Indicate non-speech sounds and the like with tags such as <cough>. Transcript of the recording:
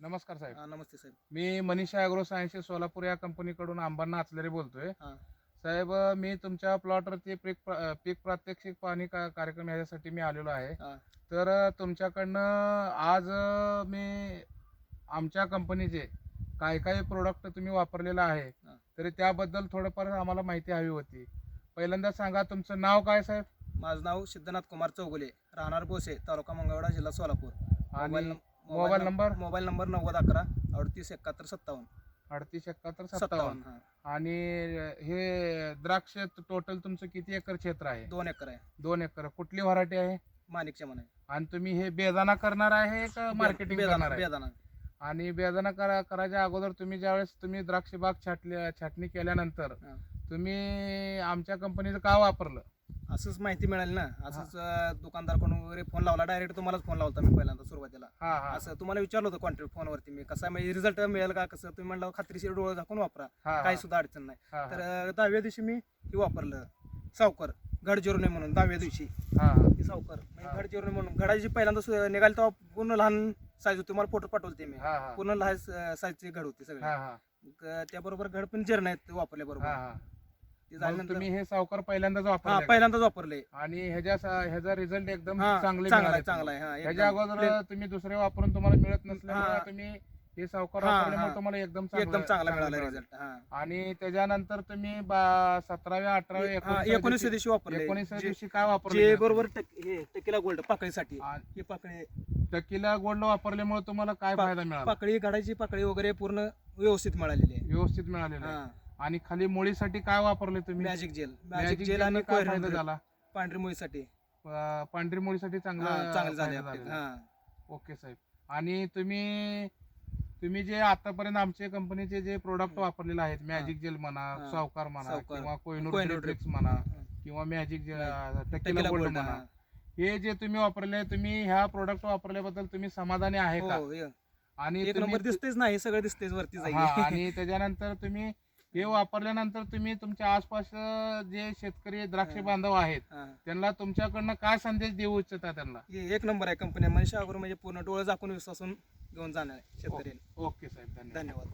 नमस्कार साहेब. हा, नमस्ते साहेब. मी मनीषा अॅग्रो सायन्सेस सोलापूर या कंपनीकडून अंबांना आचलेरे बोलतोय. हा. साहेब मी तुमच्या प्लॉटवरती पीक प्र- पीक प्रात्यक्षिक पाहणी का- कार्यक्रम याच्यासाठी मी आलेलो आहे. हा. तर तुमच्याकडनं आज मी आमच्या कंपनीचे काय काय प्रोडक्ट तुम्ही वापरलेलं आहे. हा. तरी त्याबद्दल थोडंफार आम्हाला माहिती हवी होती. पहिल्यांदा सांगा तुमचं नाव काय साहेब? माझं नाव सिद्धनाथ कुमार चौगुले राहणार बोसे तालुका मंगळवेढा जिल्हा सोलापूर. आणि मोबाईल नंबर? मोबाईल नंबर नव्वद अकरा अडतीस एकाहत्तर सत्तावन्न. अडतीस एकाहत्तर सत्तावन्न. सत्तावन्न हा. आणि हे द्राक्ष टोटल तुमचं किती एकर क्षेत्र आहे? दोन एकर आहे. दोन एकर. कुठली व्हरायटी आहे? माणिकच्या म्हणे. आणि तुम्ही हे बेदाना करणार आहे का मार्केटिंग करणार आहे? बेदाना आणि बेदाना करा करायच्या अगोदर तुम्ही ज्यावेळेस तुम्ही द्राक्ष बाग छाटली छाटणी केल्यानंतर हा. तुम्ही आमच्या कंपनीचं का वापरलं? असंच माहिती मिळाली ना. असंच अं, दुकानदारकडून वगैरे फोन लावला. डायरेक्ट तुम्हालाच फोन लावता मी पहिल्यांदा सुरुवातीला. हा हा. असं तुम्हाला विचारलं होतं कॉन्टॅक्ट फोनवरती मी. कसं म्हणजे रिझल्ट मिळेल का कसं? तुम्ही म्हणलं खात्रीशीर डोळं झाकून वापरा. हा, काही सुद्धा अडचण नाही. हा, तर अं, दहाव्या दिवशी मी हे वापरलं. सावकर. घड जिरुणे म्हणून दहाव्या दिवशी. हा, हा. ही सावकर. हा. म्हणजे घड जिरुणे म्हणून घडाची पहिल्यांदा सु- निघाली तेव्हा पूर्ण लहान साईज होती. मला फोटो पाठवते मी. हा, हा. पूर्ण लहान साईजचे घड होते सगळे. हा, हा, त्याबरोबर घड पण जिरण आहेत वापरल्या हा, बरोबर. हा. ते मग झाल्यानंतर तुम्ही हे सावकार पहिल्यांदाच हा वापरले का? पहिल्यांदाच वापरले. आणि ह्याच्या ह्याचा रिझल्ट एकदम हा चांगले चांगला मिळाले आहे चांगला आहे हा ह्याच्या एकदम अगोदर तुम्ही दुसरे वापरून तुम्हाला मिळत नसल्यामुळे हा. तुम्ही हे सावकार हा, वापरल्यामुळे हा. तुम्हाला एकदम एकदम चांगला मिळाला मिळालं. रिझल्ट हा. आणि त्याच्यानंतर तुम्ही बा- सतराव्या अठराव्या हा, एकोणीसाव्या एकोणीसव्या दिवशी- वापरले. एकोणीसाव्या जे- दिवशी काय जे वापरले बरोबर टक- हे टकीला गोल्ड पाकळीसाठी. आ- ही पाकळी. टकीला गोल्ड वापरल्यामुळे तुम्हाला काय पा- फायदा मिळाला? पाकळी घडाची पाकळी वगैरे पूर्ण व्यवस्थित मिळालेली आहे. व्यवस्थित मिळालेला आहे. हा. आणि खाली मुळीसाठी काय वापरले तुम्ही मॅजिक जेल मॅजिक जेल आणि काय फायदा झाला पांढरी मुळीसाठी अं, पांढरी मुळीसाठी चांगला हा, चांगले झाले फायदा आपले. झालेला. हा ओके साहेब आणि तुम्ही तुम्ही जे आतापर्यंत आमच्या कंपनीचे जे प्रोडक्ट. वापरलेले आहेत मॅजिक जेल म्हणा हा. सावकार म्हणा सावकार. किंवा कोहिनूर कोहिनूर ट्रिक्स म्हणा किंवा magic tequila tequila gold gold म्हणा हा. हे जे तुम्ही वापरले तुम्ही ह्या प्रोडक्ट वापरल्याबद्दल तुम्ही समाधानी आहे का हो हे. आणि एक तुम्ही- नंबर दिसतेच नाही सगळं दिसतेच वरती हा, जाईल <laughs> आणि त्याच्यानंतर तुम्ही हे वापरल्यानंतर तुम्ही तुमच्या आसपास जे शेतकरी द्राक्ष. बांधव आहेत हा. त्यांना तुमच्याकडनं काय संदेश देऊ इच्छिता त्यांना? हे एक नंबर आहे कंपनी मनीषा म्हणजे पूर्ण डोळे झाकून विश्वासून घेऊन जाणार आहे शेतकरी ओके साहेब धन्यवाद. धन्यवाद.